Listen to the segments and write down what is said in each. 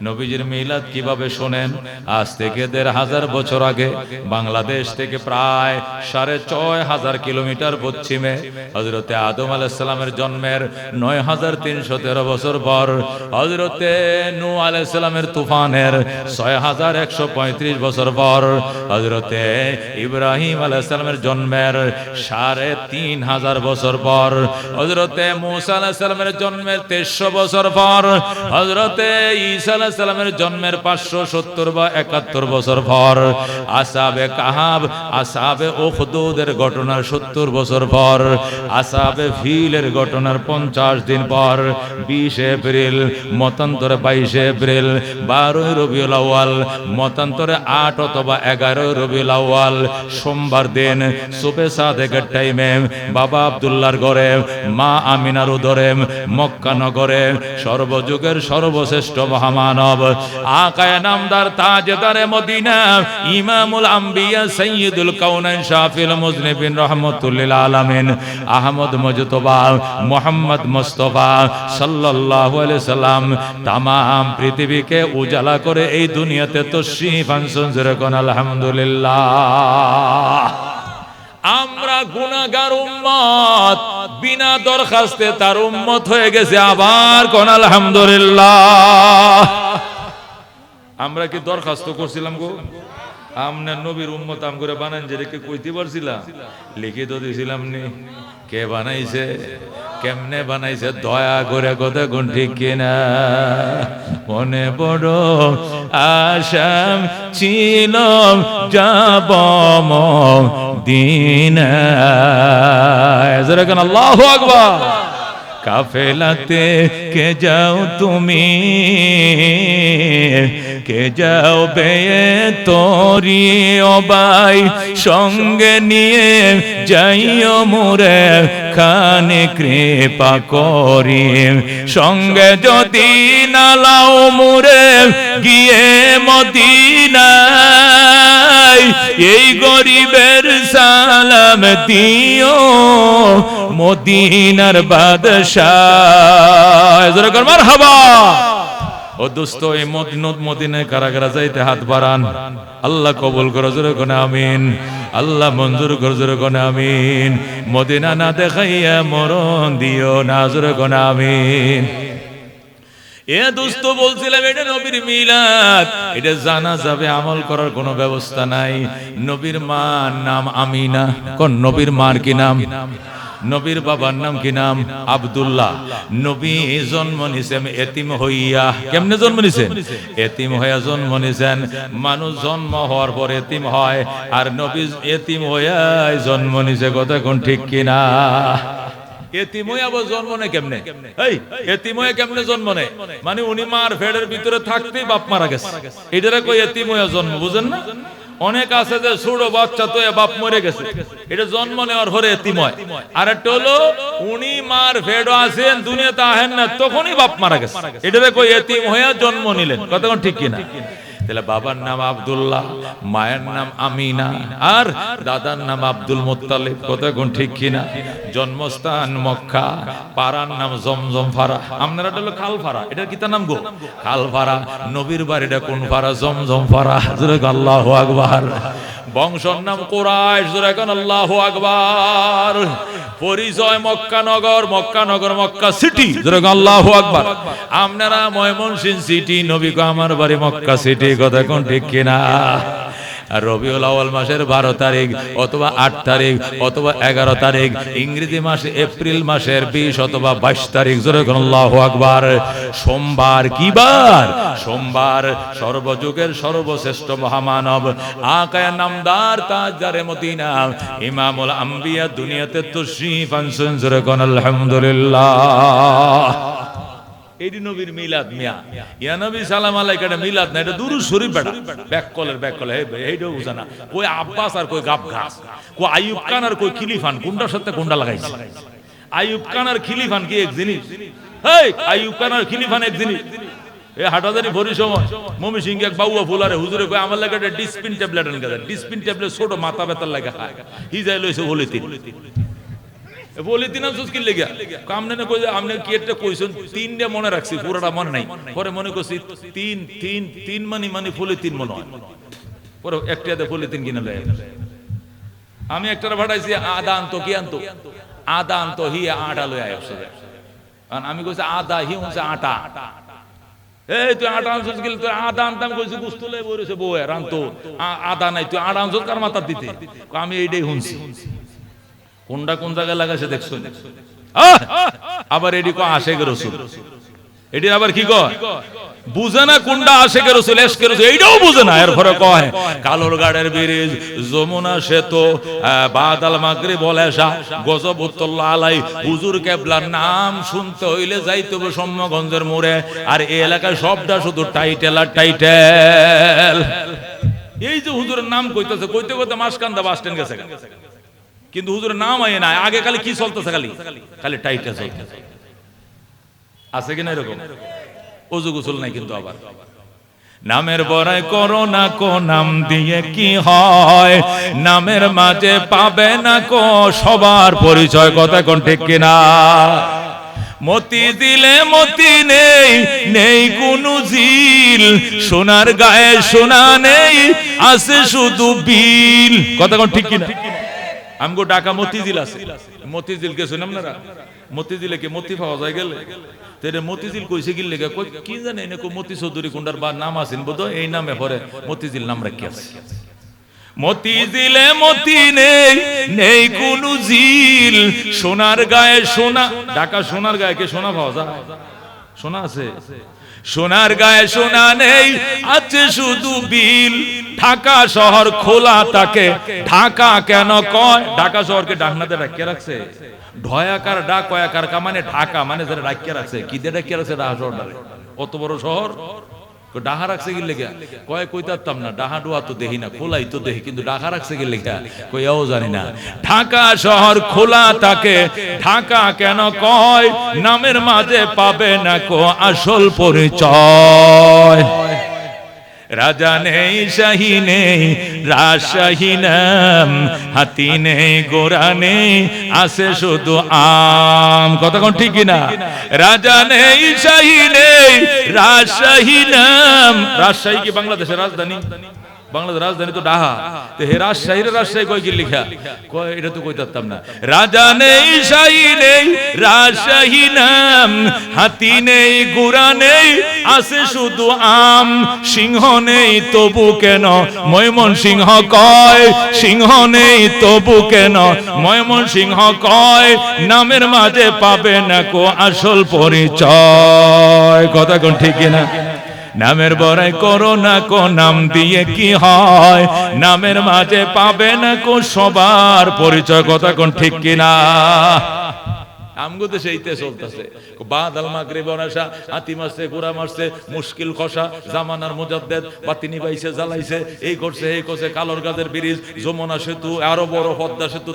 নবীজির মিলাদ কীভাবে শোনেন? আজ থেকে দেড় হাজার বছর আগে বাংলাদেশ থেকে প্রায় সাড়ে ছয় হাজার কিলোমিটার পশ্চিমে হজরতে আদম আলাইসালামের জন্মের নয় হাজার তিনশো তেরো বছর পর হজরতে নু আলাইসালামের তুফানের ছয় হাজার একশো পঁয়ত্রিশ বছর পর হজরতে ইব্রাহিম আলাইসালামের জন্মের সাড়ে তিন হাজার বছর পর হজরতে মুসা আলাইসালামের জন্মের তেইশশো বছর পর হজরতে ঈসা আলাইসালামের জন্মের পাঁচশো সত্তর বা একাত্তর বছর পর, আসাবে কাহাব, আসাবে ওখদুদের ঘটনার সত্তর বছর পর, আসাবে ফিলের ঘটনার পঞ্চাশ দিন পর, বিশ এপ্রিল, মতান্তরে বাইশে এপ্রিল, বারোই রবিউল আউয়াল, মতান্তরে আট অথবা এগারোই রবিউল আউয়াল, সোমবার দিন সুবে সাদেকের টাইমে বাবা আব্দুল্লাহর ঘরে, মা আমিনার উদরে, মক্কা নগরে, সর্বযুগের সর্বশ্রেষ্ঠ মহামানব আকায় নামদার তাজদারে মদিনা, ইমামুল আম্বিয়া সৈয়দুল কাউনাইন শাফিল মুজনিবিন রহমতুল্লিল আলামিন, আহমদ মজতবা, মোহাম্মদ মুস্তফা সাল্লাল্লাহু আলাইহি সাল্লাম তাম পৃথিবীকে উজালা করে এই দুনিয়াতে তশরিফ আনছেন যেরকম আলহামদুলিল্লাহ। আমরা গুনাহগার উম্মত বিনা দরখাস্তে তার উম্মত হয়ে গেছে আবার কোন আলহামদুলিল্লাহ। আমরা কি দরখাস্ত করছিলাম গো? আমনের নবীর উম্মত আম করে বানান যে রেখে কইতে পারছিলাম লিখে তো দিছিলাম নি। কে বানাইছে? কেমনে বানাইছে? দয়া করে কথা কোন ঠিক কিনা? মনে বড় আসাম ছিল যাব দিন আল্লাহ আকবার। কাফেলাতে কে যাও তুমি? কে যাও বেয়ে তোরি অবাই সঙ্গে নিয়ে যাইও মুরে। খানে কৃপা করি। সঙ্গে যদি নালাও মুরে, গিয়ে মদিনায় এই গরিবের সালাম দিও। মদিনার বাদশাহ মার হাবা মদিনত মদিনায় কারা কারা যাইতে হাত আল্লাহ আমিন। আল্লাহ মঞ্জুর আমিন। মদিনা না দিও আমিন। এ বলছিলাম, এটা নবীর মিলাদ। এটা জানা যাবে, আমল করার কোনো ব্যবস্থা নাই। নবীর মার নাম আমিনা, কোন নবীর মার কি নাম? নবীর বাবার নাম কি নাম? আব্দুল্লাহ। নবী জন্ম নিছেন, এতিম হইয়া। কেমনে জন্ম নিছেন? এতিম হইয়া জন্ম নিছেন। মানুষ জন্ম হওয়ার পর এতিম হয়, আর নবী এতিম হইয়া জন্ম নিছে। কথা কোন ঠিক কিনা জন্ম কেমনে? এতিময় কেমনে মানে উনি মার ফেডের ভিতরে থাকতেই বাপ মারা গেছে। এটারে কই এতিময় জন্ম, বুঝেন না? অনেক আছে যে ছোট বাচ্চা তো বাপ মরে গেছে। এটা জন্ম নেওয়ার হরে এতিময়। আর একটা হলো, উনি মার ভেড়ো আছেন, দুনিয়াতে আহেন না, তখনই বাপ মারা গেছে। এটা কই এতিম হয়ে জন্ম নিলেন। কতক্ষণ ঠিক কিনা? তাহলে বাবার নাম আব্দুল্লাহ, মায়ের নাম আমিনা, আর দাদার নাম আব্দুল মোত্তালিব, কতক্ষণ ঠিক কিনা? জন্মস্থান মক্কা, পাড়ার নাম জমজম ফারা। আপনারা হলো খাল ফারা এটা কি তার নাম গো? খাল ফারা নবীর বাড়িটা কোন ফারা? জমজম ফারা আল্লাহ আকবার। বংশর নাম কোরআশ আল্লাহ আকবার। পরিচয় মক্কা নগর, মক্কা সিটি আল্লাহ আকবার। আপনারা ময়মনসিং সিটি নবী আমার বাড়ি মক্কা সিটি কথা কোন ঠিক কিনা? আর রবিউল আওয়াল মাসের বারো তারিখ অথবা আট তারিখ অথবা এগারো তারিখ, ইংরেজি মাসে এপ্রিল মাসের বিশ অথবা বাইশ তারিখ, জোরে আল্লাহ আকবার। সোমবার কি বার? সোমবার সর্বযুগের সর্বশ্রেষ্ঠ মহামানব, আকায় নামদার তাজারে মদিনা, ইমামুল আম্বিয়া দুনিয়াতে তশরিফ আনছেন, জোরে আলহামদুলিল্লাহ। এডি নবীর মিলাদ মিয়া। ইয়া নবী সালাম আলাইকা এটা মিলাদ না, এটা দুরু শরীফ না। কই আব্বাস আর কই গাব কই আইয়ুব খান আর কই খিলিফান কোনটার সাথে কোনটা লাগাইছে। আইয়ুব খান আর খিলিফান কি এক জিনিস? হেই, আইয়ুব খান আর খিলিফান এক জিনিস। এ হাটাদারি ভরি সময়। মমি সিং এক বাউয়া ফুলারে, হুজুরে কই আমার লাগে একটা ডিসপিন ট্যাবলেট আনকে ডিসপিন ট্যাবলেট ছোট, মাথা ব্যথার লাগে খায় হি যাই লইছে বলে তিন বলি আনছস কি লেগা কামনে না কই আমনে কি একটা কইছেন, তিনটা মনে রাখছি, পুরোটা মনে নাই। পরে মনে করছি, তিন তিন তিন মানি মানে ফুলে তিন মনে হয়। পরে একটাতে ফুলে তিন কিনা লয় আমি একটা ভাড়াইছি আদা আনতো, কি আনতো? আদা আনতো, হি আটা লয় আয়স কারণ আমি কইছি, আদা, হি হচ্ছে আটা। এই, তুই আটা আনছিস গেলে তুই আদা আনতাম কইছি, গুস্ত লয়ে বইরেছে বউ রানতো আ- আদা নাই, তুই আটা আনছিস কার মাথা দিতে? আমি এইটাই শুনছি। কোনটা কোন জায়গায় লাগাইছে দেখছ? আবার এডি কো আশেক রসুল। এটি আবার কি কয়? বুঝে না কোনটা আশেক রসুল এসকে রসুল, এইটাও বুঝে না। এর ঘরে কয়, কালোর গাড়ের ব্রিজ, যমুনা সেতু বাদাল মাগরি বলেসা গজবুত্তল্লাহ আলাই, হুজুর কেবলার নাম শুনতে হইলে যাইতে হবে সম্যগঞ্জের মোড়ে। আর এই এলাকায় সবটা শুধু টাইটেল আর টাইটেল। এই যে হুজুরের নাম কইতেছে, কইতে কইতে মাসকান্দা বাস স্ট্যান্ড গেছে কিন্তু হুজুরের নাম আয় না আগে খালি কি চলতেছে খালি? খালি টাইটা চলতেছে আছে কিনা এরকম? অজু গোসল নাই কিন্তু আবার। নামের বড়াই করো না কো, নাম দিয়ে কি হয়? নামের মাঝে পাবে না কো, সবার পরিচয় কথা কোন ঠিক কিনা মতি দিলে মতি নেই নেই কোনো ঝিল সোনার গায়ে সোনা নেই, আছে শুধু বিল। কথা কোন ঠিক কিনা আমগো ডাকা মতিঝিল আছে। মতিঝিল কে শুনাম না মতিঝিলে কি মতি পাওয়া যায় গেলে? তেরে মতিঝিল কইছে কি লেগে কই কি জানে না কো মতি চৌধুরী কুন্ডার বা নাম আছেন বোধ এই নামে পরে মতিঝিল নাম রাখি আছে। মতি দিলে মতি নেই নেই কোনো ঝিল। সোনার গায়ে সোনা ঢাকা সোনার গায়ে কে সোনা পাওয়া যায়? সোনা আছে। সোনার গায়ে সোনা নেই, আছে শুধু বিল। ঢাকা শহর খোলা তাকে ঢাকা কেন কয়? ঢাকা শহরকে ডাকনাতে রাখিয়ে রাখছে। ঢয়াকার ডাক, কয়াকার মানে ঢাকা মানে যারা রাখিয়ে রাখছে। কি দিয়ে রাখিয়ে রাখছে? ঢাকা শহরটারে। অত বড় শহর? ডাহা রাখছে কি লেখা কয় কইতাম না, ডাহা ডোয়া তো দেখি না, খোলাই তো দেখি কিন্তু ডাহা রাখছে কি লেখা কই এও জানি না। ঢাকা শহর খোলা থাকে, ঢাকা কেন কয়, নামের মাঝে পাবে না কো আসল পরিচয়। রাজা নেই শাহী নেই রাজশাহী নাম হাতি নেই গোড়া নেই আছে শুধু আম কতক্ষণ ঠিক কিনা রাজা নেই শাহী নেই রাজশাহী নাম রাজশাহী কি বাংলাদেশের রাজধানী বাংলাদেশ রাজধানী তো ডাহা। তো হে রাজশাহীর রাজশাহী কয় কি লিখা? কয়, এটা তো কইতাম না। রাজা নেই, শাহী নেই রাজশাহী নাম, হাতি নেই, গুড়া নেই, আছে শুধু আম। সিংহ নেই, তবু কেন? ময়মন সিংহ কয়, সিংহ নেই, তবু কেন? ময়মন সিংহ কয়, নামের মাঝে পাবে না কো আসল পরিচয়। কথা কোন ঠিক না নামের বড়াই করো না কো, নাম দিয়ে কি হয়? নামের মাঝে পাবে না কো সবার পরিচয়, কথা কোন ঠিক কিনা মুশকিল, খসা, জামানার এই করছে এই করছে, কালোর গাদের ব্রিজ, যমুনা সেতু, আরও বড়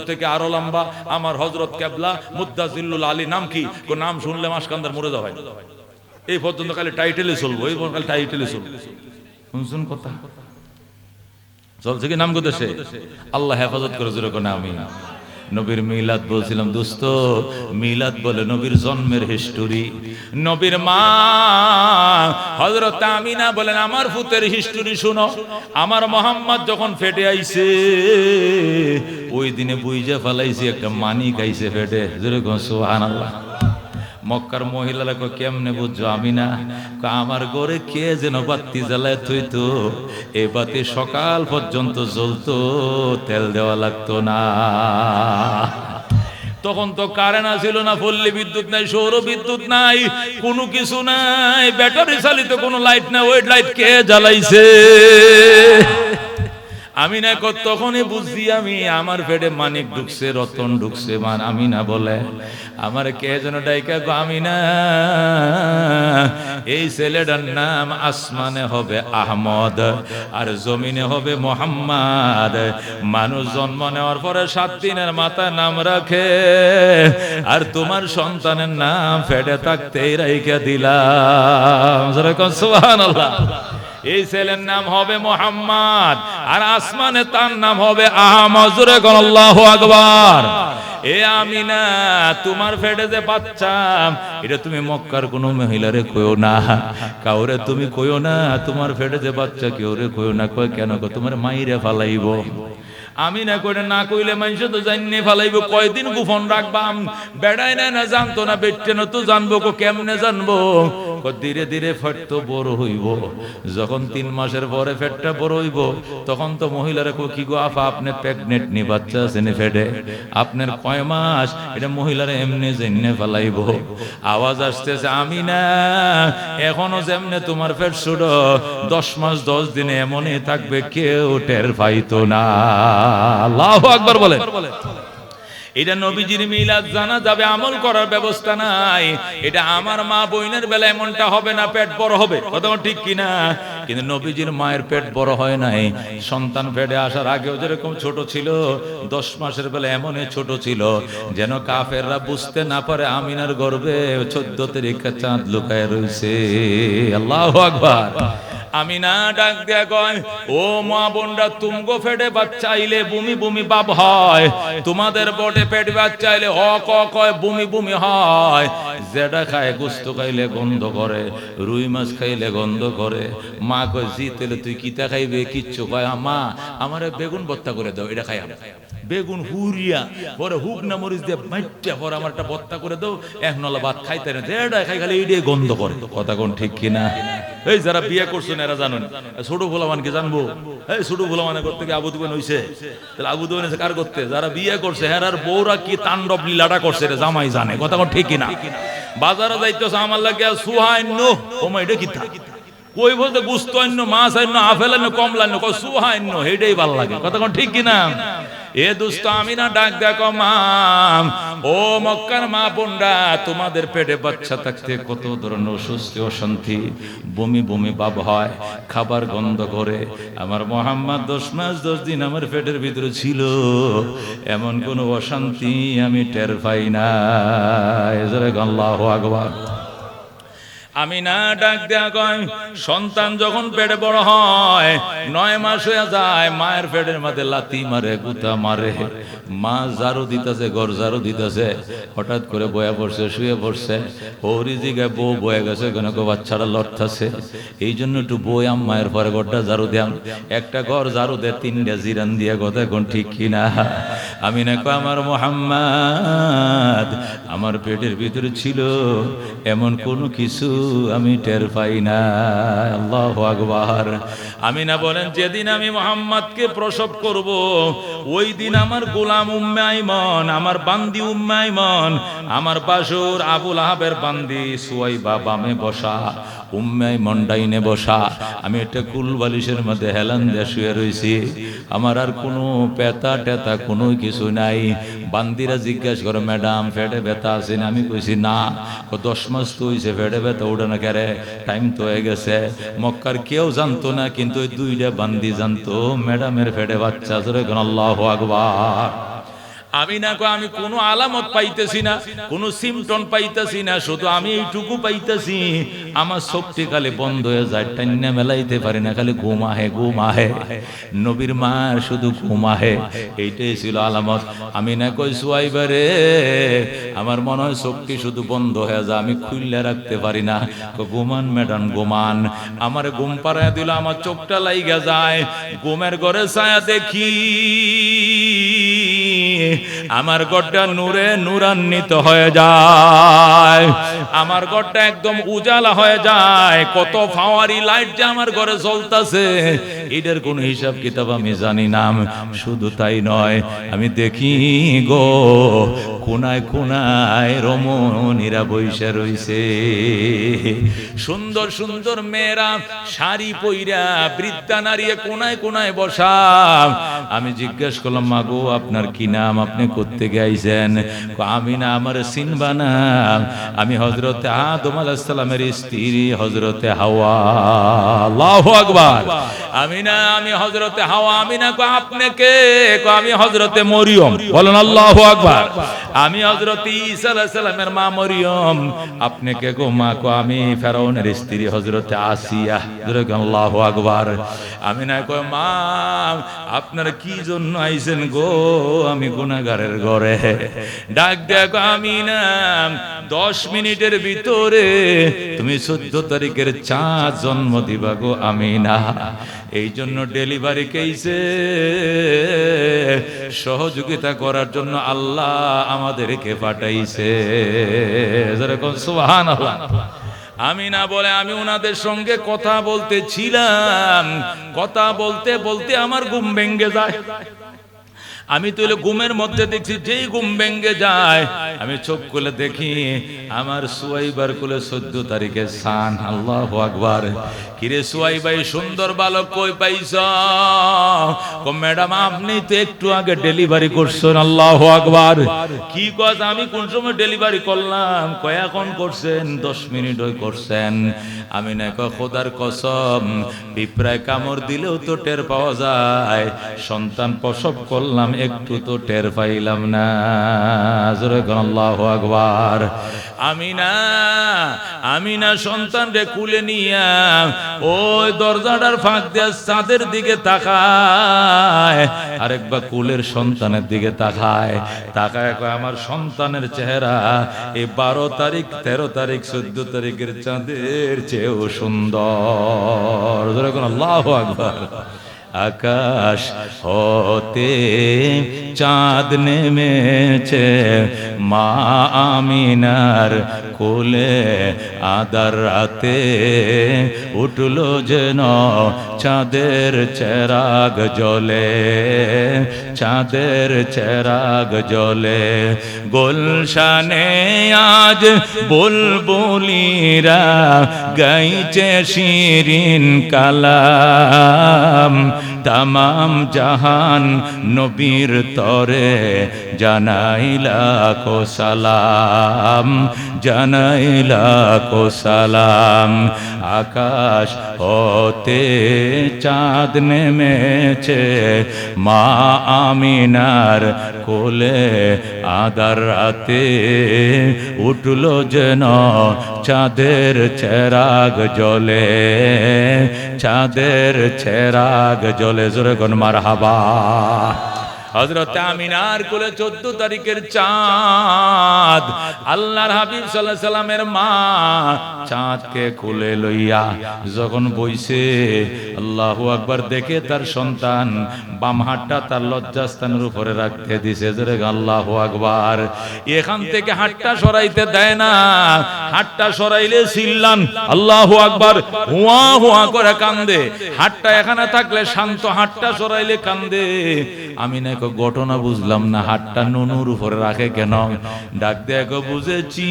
থেকে আরও লম্বা, আমার হজরত কেবলা মুদ্দাজিল্লুল আলী, নাম কি? নাম শুনলে মাসকান্দার মরে যাওয়ায় এই পর্যন্ত খালি টাইটেলে চলবো এই খালি টাইটেলে চলবো। শুনছেন কথা? চলছে কি? নাম দেশে? আল্লাহ হেফাজত করে যেরকম আমি নবীর মিলাদ বলছিলাম দোস্ত মিলাদ বলে নবীর জন্মের হিস্টোরি নবীর মা হজরত আমিনা বলেন আমার ফুতের হিস্টোরি শুনো। আমার মোহাম্মদ যখন ফেটে আইছে ওই দিনে বুইজা ফালাইছি একটা মানি গাইছে ফেটে। যেরকম সুহান আল্লাহ মক্কার মহিলারা কো কেমনে বুঝছ আমি না আমার ঘরে কে যেন বাতি জ্বালায় তুই তো? এ বাতি সকাল পর্যন্ত জ্বলতো, তেল দেওয়া লাগতো না। তখন তো কারেন্ট ছিল না, পল্লী বিদ্যুৎ নাই, সৌর বিদ্যুৎ নাই, কোনো কিছু নাই, ব্যাটারি চালিত কোনো লাইট নাই, ওই লাইট কে জ্বালাইছে? আমি না তখনই বুঝছি আমি আমার পেটে মানিক ঢুকছে, রতন ঢুকছে মান আমি না বলে। আমার কে যেন ডাইকা আমি না এই ছেলেটার নাম আসমানে হবে আহমদ আর জমিনে হবে মোহাম্মদ। মানুষ জন্ম নেওয়ার পরে সাত দিনের মাথায় নাম রাখে আর তোমার সন্তানের নাম ফেটে থাকতেই রাইকা দিলাম। সুবহানাল্লাহ। এই ছেলের নাম হবে মোহাম্মদ, আর আসমানে তার নাম হবে আহমদ। জুরে আল্লাহ আকবার। এ আমিনা, তোমার ফেটে যে বাচ্চা, এটা তুমি মক্কার কোনো মহিলারে কইও না। কাউরে তুমি কইও না, তোমার ফেটে যে বাচ্চা কেউ রে কইও না। কয়, কেন তোমার মাইরে ফালাইব? আমি না করে না কইলে মানুষ তো জানিয়ে ফালাইব। কয়দিন গোপন রাখবাম? বেড়াই না না, জানতো না, বেটে না, তো জানব কো কেমনে জানব? ধীরে ধীরে ফেট তো বড় হইব। যখন তিন মাসের পরে ফেটটা বড় হইব, তখন তো মহিলারা কো গো আফা আপনি প্রেগনেন্ট নি, বাচ্চা আছে নি ফেটে? আপনার কয় মাস, এটা মহিলারা এমনি জেনে ফালাইব। আওয়াজ আসতেছে, আমি না, এখনও যেমনে তোমার ফেট ছোট দশ মাস, দশ দিনে এমনই থাকবে, কেউ টের পাইতো না। আল্লাহ আকবার বলে এটা নবীজির মিলাদ, জানা যাবে আমল করার ব্যবস্থা নাই। এটা আমার মা বইনের বেলা এমনটা হবে না, পেট বড় হবে। কথা ঠিক কিনা? কিন্তু নবীজির মায়ের পেট বড় হয় নাই। সন্তান পেটে আসার আগেও যেরকম ছোট ছিল, দশ মাসের বেলা এমনই ছোট ছিল। যেন কাফেররা বুঝতে না পারে আমিনার গর্বে চোদ্দ তারিখে চাঁদ লুকায় রয়েছে। আল্লাহ আকবার। আমি না ডাক দিয়া কয়, ও মা বোনরা, তুমগো ফেটে বাচ্চা আইলে বুমি বুমি বাপ হয়। তোমাদের বটে পেট বাচ্চা আইলে হ ক কয় বুমি বুমি হয়। যেটা খায়, গুস্ত খাইলে গন্ধ করে, রুই মাছ খাইলে গন্ধ করে। মা কয়, জি তেলে তুই কিতা খাইবে? কিচ্ছু কয় মা আমারে বেগুন ভর্তা করে দাও, এটা খাই আমি। বেগুন হুরিয়া। পরে হুক না মরিচ দিয়ে মাইটা পরে আমার একটা ভর্তা করে দাও, এক নলা ভাত খাইতে না। এটা খাই খালি এইটাই গন্ধ করে। কথা কোন ঠিক কিনা এই যারা বিয়ে করছেন এরা জানেন ছোট ভোলামানকে জানব। এই ছোট ভোলামানে করতে গিয়ে আবু দুবেন হইছে। তাহলে আবু দুবেন এসে কার করতে? যারা বিয়ে করছে হ্যাঁ আর বউরা কি তাণ্ডব লীলাটা করছে এটা জামাই জানে? কথা কোন ঠিক কিনা বাজারে যাইতেছে, আমার লাগে সুহাইন্য। ওমা এটা কি? কই বলতে গুস্ত অন্য মাছ অন্য আফেল অন্য কমলা অন্য সুহাইন্য, হেডেই ভালো লাগে। কথা কোন ঠিক কিনা এ দুষ্ট আমি না ডাক দেখো, মাম। ও মক্কার মা বোনরা, তোমাদের পেটে বাচ্চা থাকতে কত ধরনের অস্বস্তি অশান্তি। বমি বমি ভাব হয়, খাবার গন্ধ করে। আমার মোহাম্মদ দশ মাস, দশ দিন আমার পেটের ভিতরে ছিল। এমন কোনো অশান্তি আমি টের পাই না এজরে আল্লাহ আকবার। আমি না ডাক দেয়া কয়, সন্তান যখন পেটে বড় হয়, নয় মাস হয়ে যায়, মায়ের পেটের মধ্যে লাতি মারে, গুতা মারে। মা জারু দিতেছে, ঘর জারু দিতেছে। হঠাৎ করে বয়া পড়ছে, শুয়ে পড়ছে। ওরি জিগায় বউ বয়ে গেছে, কেন বাচ্চারা লড়তাছে? এই জন্য একটু বই আম, মায়ের পরে ঘরটা জারু দিয়াম। একটা ঘর জারু দে তিনটা জিরান দিয়ে কথা এখন ঠিক কিনা। আমি না আমার মোহাম্মদ, আমার পেটের ভিতরে ছিল এমন কোনো কিছু আমি টের পাই না। আল্লাহ আকবার। আমি না বলেন, যেদিন আমি মোহাম্মদকে প্রসব করব, ওই দিন আমার গোলাম উম্মাইমন আমার বান্দি উম্মাইমন আমার বাসুর আবুল আহাবের বান্দি সুয়াই বামে বসা উম্মাই মন্ডাইনে বসা। আমি একটা কুল বালিশের মধ্যে হেলান দিয়ে শুয়ে রয়েছি আমার আর কোনো পেতা টেতা কোনো কিছু নাই। বান্দিরা জিজ্ঞাসা করে, ম্যাডাম, ফেটে ব্যথা না? আমি কইছি, না। ও দশ মাস তো হয়েছে ফেটে ব্যথা ওঠে না কেরে? টাইম তো হয়ে গেছে। মক্কার কেউ জানতো না, কিন্তু ওই দুইটা বান্দি জানতো, ম্যাডামের ফেটে বাচ্চা ধরে আল্লাহ আকবার। আমি না কো আমি কোনো আলামত পাইতেছি না, কোনো সিমটন পাইতেছি না, শুধু আমি এইটুকু পাইতেছি। আমার শক্তি খালি বন্ধ হয়ে যায় টান্না মেলাইতে পারি না, খালি ঘুম আহে ঘুম আহে নবীর মা শুধু ঘুম আহে এইটাই ছিল আলামত। আমি না কই সুয়াইবারে আমার মনে হয় শক্তি শুধু বন্ধ হয়ে যায়, আমি খুললে রাখতে পারি না। কো ঘুমান ম্যাডাম, ঘুমান। আমার ঘুম পাড়ায় দিল, আমার চোখটা লাইগা যায়। ঘুমের ঘরে ছায়া দেখি। আমার গড়টা নূরে নূরান্বিত হয়ে যায়। আমার গড়টা একদম উজালা হয়ে যায়। কত ফাওয়ারি লাইট যে আমার ঘরে জ্বলতাছে। এটার কোন হিসাব কিতাব আমি জানি না। শুধু তাই নয়, আমি দেখি গো কোনায় কোনায় রমণীরা বৈশা রইছে। সুন্দর সুন্দর মেয়েরা শাড়ি পইরা বৃদ্ধা নারীয়ে কোনায় কোনায় বসা। আমি জিজ্ঞেস করলাম মাগো আপনার কি নাম? আপনি করতে গাইছেন আমি না, আমার সিনবা না আমি হজরতে আদম আলাহিসাল্লামের স্ত্রী হজরতে হাওয়া। আল্লাহু আকবার। আমিনা, আমি হজরতে হাওয়া, আমিনা কো আপনি কে? কো আমি হজরতে মরিয়ম। বলেন আল্লাহু আকবার। আমি হজরত ঈসা আলাইহিস সালামের মা মরিয়ম। আপনি কে গো মা? কো আমি ফেরাউনের স্ত্রী হজরতে আসিয়া। আল্লাহু আকবার। আমিনা কয় মা, আপনারা কি জন্য আইছেন গো? আমি গুনাহগারের ঘরে। ডাক দেখো আমি না দশ মিনিটের ভিতরে। তুমি চোদ্দ তারিখের চা জন্ম দিবা গো আমি না এই জন্য ডেলিভারি কেইছে? সহযোগিতা করার জন্য আল্লাহ আমাদেরকে পাঠাইছে। যেরকম সুবহান আমি না বলে, আমি ওনাদের সঙ্গে কথা বলতেছিলাম। কথা বলতে বলতে আমার ঘুম ভেঙ্গে যায়। আমি তো এলো ঘুমের মধ্যে দেখছি যেই ঘুম ভেঙ্গে যায়। আমি চোখ খুলে দেখি আমার সুয়াইবার কুলে চোদ্দ তারিখে সান আল্লাহ আকবার। কিরে সুয়াইবাই সুন্দর বালক কই পাইছ? ম্যাডাম আপনি তো একটু আগে ডেলিভারি করছেন। আল্লাহ আকবার। কি কথা আমি কোন সময় ডেলিভারি করলাম? কয় এখন করছেন? দশ মিনিট ওই করছেন। আমি না কয় খোদার কসম বিপ্রায় কামড় দিলেও তো টের পাওয়া যায়। সন্তান প্রসব করলাম একটু তো টের পাইলাম না আমি না আমি না সন্তান রে কুলে নিয়া, ওই দরজাটার ফাঁক দিয়ে চাঁদের দিকে তাকায়, আরেকবার কুলের সন্তানের দিকে তাকায়। তাকায় কয়, আমার সন্তানের চেহারা এই বারো তারিখ, তেরো তারিখ, চোদ্দ তারিখের চাঁদের চেয়েও সুন্দর। আল্লাহ আকবার। আকাশ হতে চাঁদ নেমেছে। মা আমিনার কোলে আদার রাতে উঠল যেন চাঁদের চেরাগ জলে, চাঁদের চেরাগ জলে। গোলশানে আজ বুলবুলিরা গাইছে শিরিন কালাম। তামাম জাহান নবীর তরে জানাইলা কো সালাম জানাইলা কো সালাম। আকাশ হতে চাঁদ নেমেছে, মা আমিনার কোলে আদার রাতে উঠল যেন চাঁদের চেরাগ জলে চাঁদের চেরাগ জলে জোরে গন মার হাবা হজরত আমিনার কোলে চোদ্দ তারিখের চাঁদ। আল্লাহর হাবিব সাল্লাহ সাল্লামের মা চাঁদকে কোলে লইয়া যখন বইছে, আল্লাহ আকবার দেখে তার সন্তান বাম হাতটা তার লজ্জাস্থানের উপরে রাখতে দিছে। জোরে আল্লাহ আকবার। এখান থেকে হাতটা সরাইতে দেয় না। হাতটা সরাইলে চিল্লান আল্লাহ আকবার, হুয়া হুয়া করে কান্দে। হাতটা এখানে থাকলে শান্ত হাতটা সরাইলে কান্দে। আমি না এক ঘটনা বুঝলাম না, হাতটা নুনুর উপরে রাখে কেন? ডাক দেখো বুঝেছি,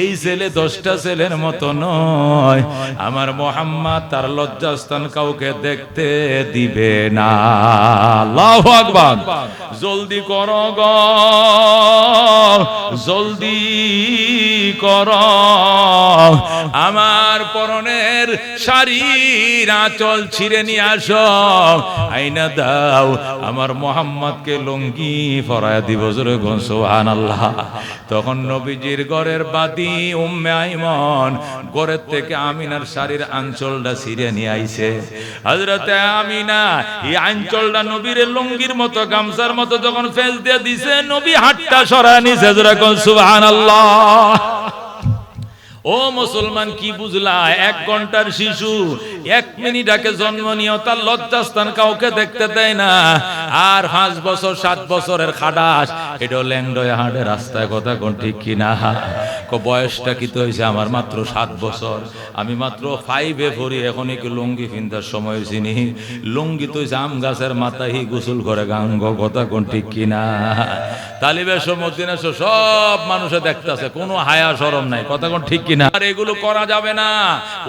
এই ছেলে দশটা ছেলের মতো নয়। আমার মোহাম্মদ তার লজ্জাস্থান কাউকে দেখতে দিবে না। আল্লাহু আকবার। জলদি কর জলদি করো। আমার পরনের শাড়ির আঁচল ছিঁড়ে নিয়ে আসো। আইনা দাও, আমার মোহাম্মদকে লঙ্গি ফরায় দিব সোহান আল্লাহ তখন নবীজির ঘরের বাদি উম্মে আইমন ঘরের থেকে আমিনার শাড়ির আঞ্চলটা ছিঁড়ে নিয়ে আইছে। হজরতে আমিনা, এই আঞ্চলটা নবীর লঙ্গির মতো, গামছার মতো যখন ফেল দিয়ে দিছে, নবী হাতটা সরায় নিছে, জোরে সুবহান আল্লাহ ও মুসলমান, কি বুঝলা? এক ঘণ্টার শিশু এক মিনিট আগে জন্ম নিয়েও তার লজ্জাস্থান কাউকে দেখতে দেয় না। আর পাঁচ বছর, সাত বছরের খাডাস এটাও ল্যাংডয় হাঁটে রাস্তায় কথা কোন ঠিক কিনা বয়সটা কি তো হয়েছে? আমার মাত্র সাত বছর। আমি মাত্র ফাইভে পড়ি, এখন কি লুঙ্গি ফিন্দার সময় চিনি লুঙ্গি তো আম গাছের মাথায় গোসল করে গাঙ্গ, কথা কোন ঠিক কিনা তালিবে সমুদ্দিন সব মানুষে দেখতেছে, কোনো হায়া সরম নাই, কথা কোন ঠিক কিনা আর এগুলো করা যাবে না।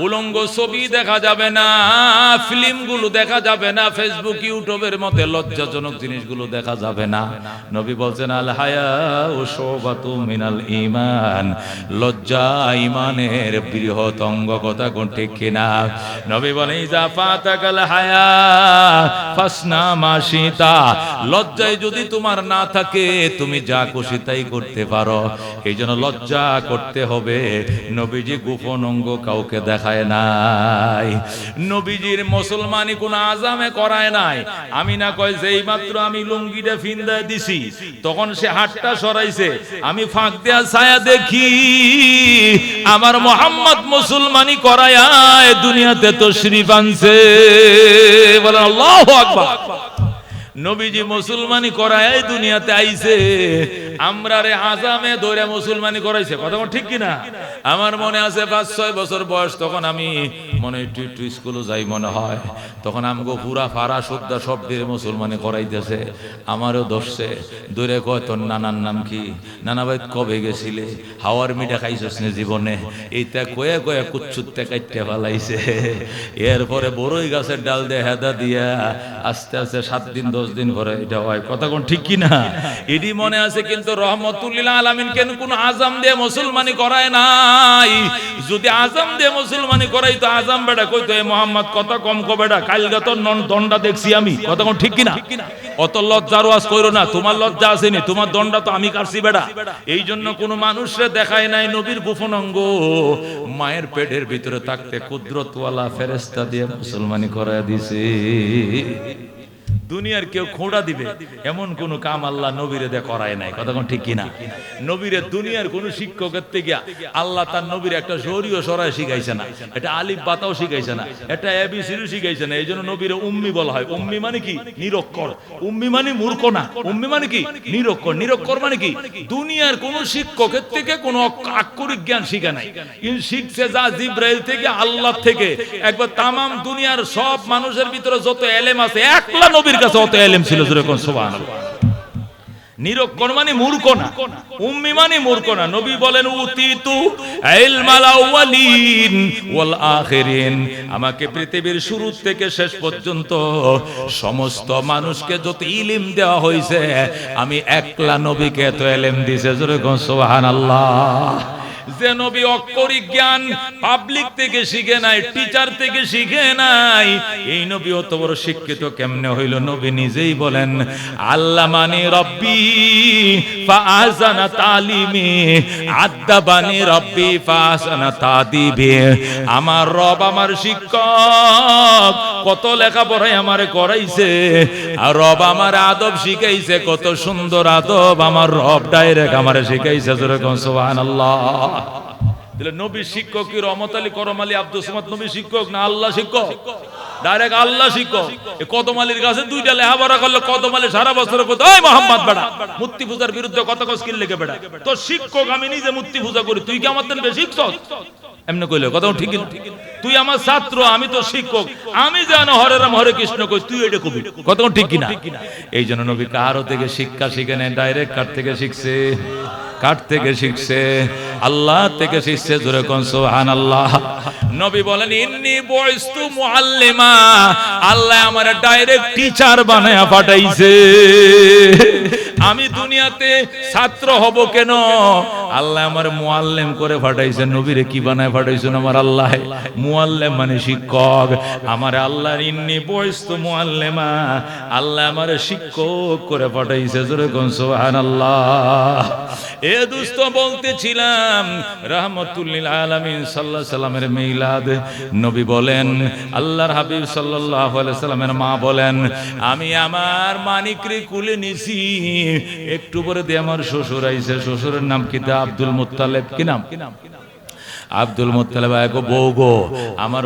উলঙ্গ ছবি দেখা যাবে না, ফিল্মগুলো দেখা যাবে না ফেসবুক ইউটিউবের মধ্যে লজ্জাজনক জিনিসগুলো দেখা যাবে না। নবী বলছেন, আল হায়া ও শোবাতু মিনাল ইমান লজ্জা ইমানের বৃহৎ অঙ্গ কথা কোন ঠিক কিনা? নবী বলে ইজা ফাতাকাল হায়া, ফাসনা মাশিতা লজ্জায় যদি তোমার না থাকে, তুমি যা খুশি তাই করতে পারো। এই জন্য লজ্জা করতে হবে। নবীজি গোপন অঙ্গ কাউকে দেখায় নাই। নবীজির মুসলমানি কোন আজামে করায় নাই। আমি না কয়, যেই মাত্র আমি লুঙ্গিটা ফিন্দায় দিছি, তখন সে হাতটা সরাইছে। আমি ফাঁক দেয়া ছায়া দেখি, আমার মোহাম্মদ মুসলমানি করায় দুনিয়াতে তো শ্রী আনছে। বলেন, আল্লাহ আকবার। নবীজি মুসলমানি করায় দুনিয়াতে আইছে। আমরা রে আজামে ধরে মুসলমানি করাইছে। কথা ঠিক কিনা? আমার মনে আছে পাঁচ, ছয় বছর বয়স, তখন আমি মনে একটু একটু স্কুলে যাই মনে হয়। তখন আমগো পুরা ফারা শুদ্ধা সব দিয়ে মুসলমানি করাইতেছে। আমারও দোষছে দূরে কয়, তোর নানার নাম কি? নানা ভাই কবে গেছিলে? হাওয়ার মিঠা খাইছস না জীবনে? এইটা কয়ে কয়ে কুচ্ছুতে কাইটে ফেলাইছে। এরপরে বড়ই গাছের ডাল দিয়ে হেদা দিয়া আস্তে আস্তে সাত দিন দশ দিন পরে এটা হয়। কথা কোন ঠিক কি না এটি মনে আছে কিন্তু রহমতুল্লাহ আলমিন কেন কোন আজাম দিয়ে মুসলমানি করায় নাই? যদি আজাম দিয়ে মুসলমানি করাই তো আজাম বেটা কইতো এ মোহাম্মদ কত কম কো বেটা, কালকে তো নন দণ্ডা দেখছি আমি। কথা কোন ঠিক কিনা? অত লজ্জার ওয়াজ কইরো না, তোমার লজ্জা আসেনি তোমার দণ্ডা তো আমি কাটছি বেটা। এই জন্য কোনো মানুষরে দেখায় নাই নবীর গোপন অঙ্গ। মায়ের পেটের ভিতরে থাকতে কুদরতওয়ালা ফেরেস্তা দিয়ে মুসলমানি করায় দিছে। দুনিয়ার কেউ খোঁড়া দিবে, এমন কোন কাম আল্লাহ নবীরে দে করায় নাই। কথা কোন ঠিক কিনা? নবীরে দুনিয়ার কোন শিক্ষকের থেকে আল্লাহ তার নবীর একটা জরিও সরাই শিখাইছে না এটা আলিফ বাতাও শিখাইছে না এটা এবিসিরও শিখাইছে না এই জন্য নবীরে উম্মি বলা হয়। উম্মি মানে কি? নিরক্ষর। উম্মি মানে মূর্খ না। উম্মি মানে কি? নিরক্ষর। নিরক্ষর মানে কি? দুনিয়ার কোন শিক্ষকের থেকে কোন আক্ষরিক জ্ঞান শিখে নাই। কিন্তু শিখছে যা জিব্রাইল থেকে, আল্লাহ থেকে। একবার তামাম দুনিয়ার সব মানুষের ভিতরে যত এলেম আছে, একলা নবীর কাছে অত এলেম ছিল যেরকম সোবান নিরক্ষর মানে মূর্খ না, উম্মি মানে মূর্খ না। নবী বলেন আমাকে পৃথিবীর শুরু থেকে শেষ পর্যন্ত সমস্ত মানুষকে যত ইলিম দেওয়া হয়েছে, আমি একলা নবীকে তো এলেম দিছে সুবহানাল্লাহ। যে নবী জ্ঞান পাবলিক থেকে শিখে নাই টিচার থেকে শিখে নাই, এই নবী অত বড় শিক্ষিত কেমনে হইল? নবী নিজেই বলেন আল্লাহ মানে রব্বি তালিমি রব্বি তাদিবি। আমার রব আমার শিক্ষক, কত লেখাপড়াই আমারে করাইছে, আর রব আমার আদব শিখাইছে, কত সুন্দর আদব আমার রব ডাইরেক্ট আমারে শিখাইছে যেরকম তাহলে নবী শিক্ষক কি রহমত আলী, করম আলী, আব্দুল সামাদ নবী শিক্ষক না আল্লাহ শিক্ষক? ডাইরেক্ট আল্লাহ এ কদম আলীর কাছে দুইটা লেহাপড়া করল কদম আলী সারা বছর কত মোহাম্মদ বেড়া মূর্তি পূজার বিরুদ্ধে কত কস্কিল লেগে বেড়া? তো শিক্ষক, আমি নিজে মূর্তি পূজা করি, তুই কি আমার শিক্ষক? এমনি কইলে কথা ঠিক তুই আমার ছাত্র, আমি তো শিক্ষক, আমি জানো হরে রাম, হরে কৃষ্ণ কই, তুই এটা কবি কত ঠিক কিনা? এই জন্য নবী কারও থেকে শিক্ষা শিখে নেয় ডাইরেক্ট কার থেকে শিখছে? কার থেকে শিখছে? আল্লাহ থেকে শিখছে, জোরে কোন নবী বলেন, ইন্নি বয়স্তু মুআল্লিমা আল্লাহ আমার ডাইরেক্ট টিচার বানায়া পাঠাইছে। আমি দুনিয়াতে ছাত্র হব কেন? আল্লাহ আমার মুআল্লিম করে পাঠাইছে নবীরে কি বানায় পাঠাইছেন আমার আল্লাহ? মুআল্লিম মানে শিক্ষক। আমার আল্লাহর ইন্নি বয়স্তু মুআল্লিমা। আল্লাহ আমার শিক্ষক করে পাঠাইছে জোরে কোন সুবহানাল্লাহ। এ দুস্থ বলতেছিলাম রহমতুল্লিল আলমিন সাল্লাহ সাল্লামের মিলাদ নবী বলেন, আল্লাহর হাবিব সাল্লাহ সাল্লামের মা বলেন, আমি আমার মানিকরে কুলে নিছি। একটু পরে দিয়ে আমার শ্বশুর আইছে। শ্বশুরের নাম কি? তা আব্দুল মুত্তালেব। কি নাম? আব্দুল মুত্তালিব আমার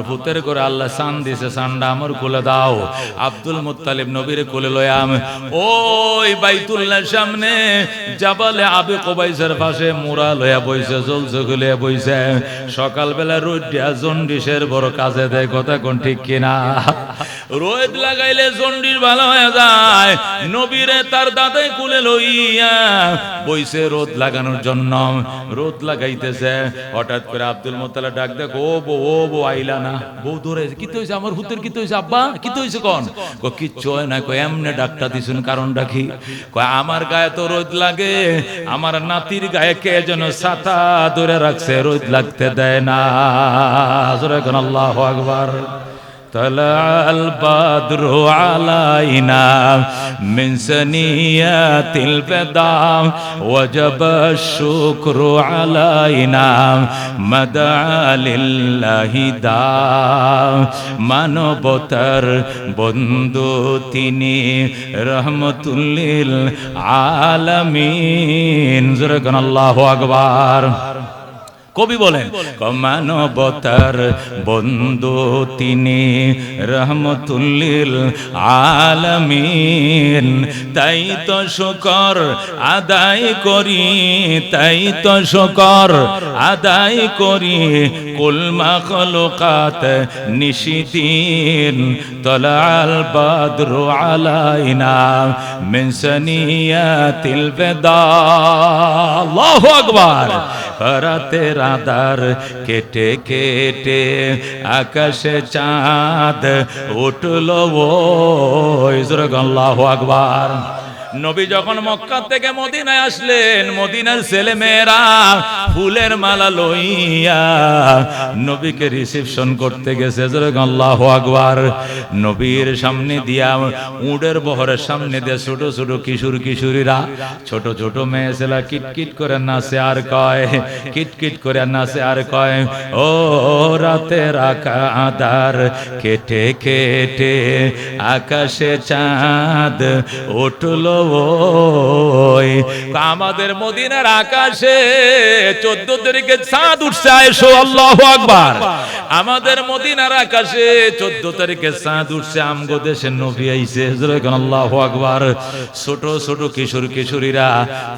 কোলে ওই সামনে আবে পাশে বইছে বইছে। সকালবেলা রোদ জন্ডিসের বড় কাজে দেয়, কথা কোন ঠিক কিনা? রোদ লাগাইলে জন্ডিস ভালো হয়ে যায়। নবীরে তার দাদাই কুলে লইয়া বইছে রোদ লাগানোর জন্য। রোদ লাগাইতেছে। হঠাৎ করে আব্দুল মোতালা ডাক দেখ ও বো ও বো আইলা না। বউ ধরে কি তো হয়েছে আমার হুতের কি তো হয়েছে আব্বা, কি তো হয়েছে কন? কো কিচ্ছু হয় না। কয়, এমনে ডাকটা দিছুন কারণ ডাকি কয়, আমার গায়ে তো রোদ লাগে। আমার নাতির গায়ে কে যেন ছাতা ধরে রাখছে। রোদ লাগতে দেয় না। আল্লাহ আকবার। طلع البدر علينا من سنيات البدع وجب الشكر علينا مدعا لله دا মানবতার বন্ধু তিনি রহমতুল্লিল আলামিন জোরে কোন আল্লাহু আকবার কবি বলেন। মানবতার বন্ধু তিনি রহমতুল্লিল আলমিন। তাই তো শুকর আদায় করি, তাই তো শুকর আদায় করি। কুলমা খলকাত নিশিদিন তলাল বাদরু আলাইনা মিন সানিয়াতিল বেদা আল্লাহু আকবার। রাতে রাদার কেটে কেটে আকাশে চাঁদ উঠল ওই আল্লাহু আকবার। নবী যখন মক্কা থেকে মদিনায় আসলেন, মদিনার ছেলে মেয়েরা ফুলের মালা লইয়া নবীকে রিসেপশন করতে গেছে। আল্লাহ আকবার। নবীর সামনে দিয়া উডের বহরের সামনে দিয়ে ছোট ছোট কিশোর কিশোরীরা, ছোট ছোট মেয়ে ছেলা কিটকিট করে নাচে আর কয়, কিটকিট করে নাচে আর কয়, ও রাতে রাখা আদার কেটে কেটে আকাশে চাঁদ উঠল আমাদের মদিনার আকাশে চোদ্দ তারিখে চাঁদ উঠছে আয়সো আল্লাহ আকবার। আমাদের মদিনার আকাশে চোদ্দ তারিখে চাঁদ উঠছে, আমগো দেশে নবী আইছে আল্লাহ আকবার। ছোট ছোট কিশোর, কিশোরীরা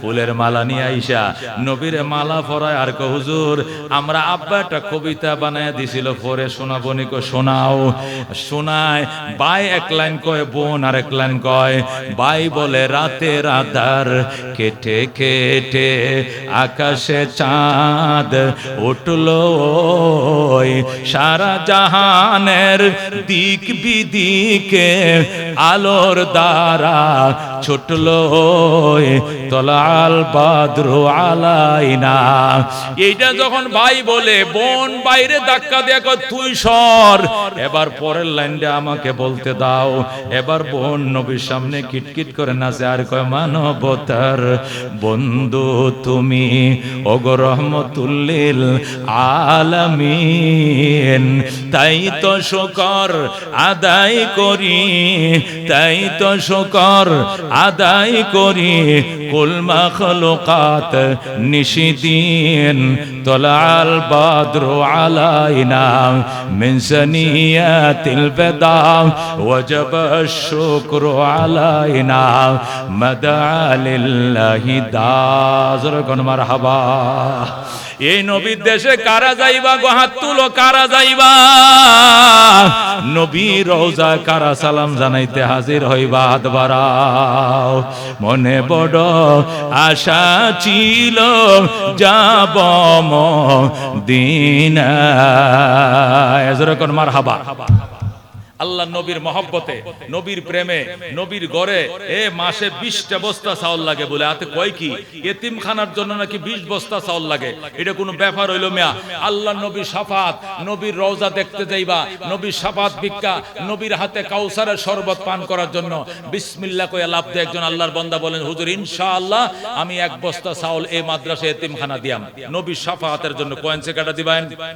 ফুলের মালা নিয়ে আইসা, নবীর মালা পরায় আর হুজুর, আমরা আব্বা একটা কবিতা বানায় দিছিল, পরে শোনাবো নিকো শোনাও। শোনায়, বাই এক লাইন কয়, বোন আর এক লাইন কয়, বাই বলে রাতের আধার কেটে কেটে আকাশে চাঁদ উঠল সারা জাহানের দিক বিদিকে আলোর দ্বারা ছুটলো তলাল বাদ্রু আলাইনা। এইটা যখন ভাই বলে বোন বাইরে ধাক্কা কয়, তুই সর। এবার পরের লাইনটা আমাকে বলতে দাও। এবার বোন নবীর সামনে কিটকিট করে নাচে আর কয় মানবতার বন্ধু তুমি ওগো রহমতুল্লিল আলামিন। তাই তো শকর আদায় করি তাই তো শকর আদায় করি। কুলমা খলকাত নিশিদিন তলাল বাদ্রু আলাইনা من سنيات البدع وجب الشكر علينا مدعا لله دازر كن مرحبا এই নবীর দেশে কারা যাইবা গো হাত তুলো কারা যাইবা নবী রোজা কারা সালাম জানাইতে হাজির হইবা হাত বাড়াও মনে বড় আশা ছিল যাব দিন মার হাবা আল্লাহ নবীর মহব্বতে, নবীর প্রেমে, নবীর গড়ে, এ মাসে বিশটা বস্তা চাউল লাগে বলে। হাতে কয় কি? এতিম খানার জন্য নাকি বিশ বস্তা চাউল লাগে। এটা কোনো ব্যাপার হইল মিয়া। আল্লাহ নবীর সাফাত, নবীর রওজা দেখতে যাইবা, নবীর সাফাত ভিক্ষা, নবীর হাতে কাউসারের শরবত পান করার জন্য। বিসমিল্লাহ কয়ে লাভ দিয়ে একজন আল্লাহর বন্দা বলেন, হুজুর, ইনশাআল্লাহ আমি এক বস্তা চাউল এই মাদ্রাসা এতিমখানা দিয়াম। নবীর সাফাতের জন্য কয়েন সে কাটা দিবেন।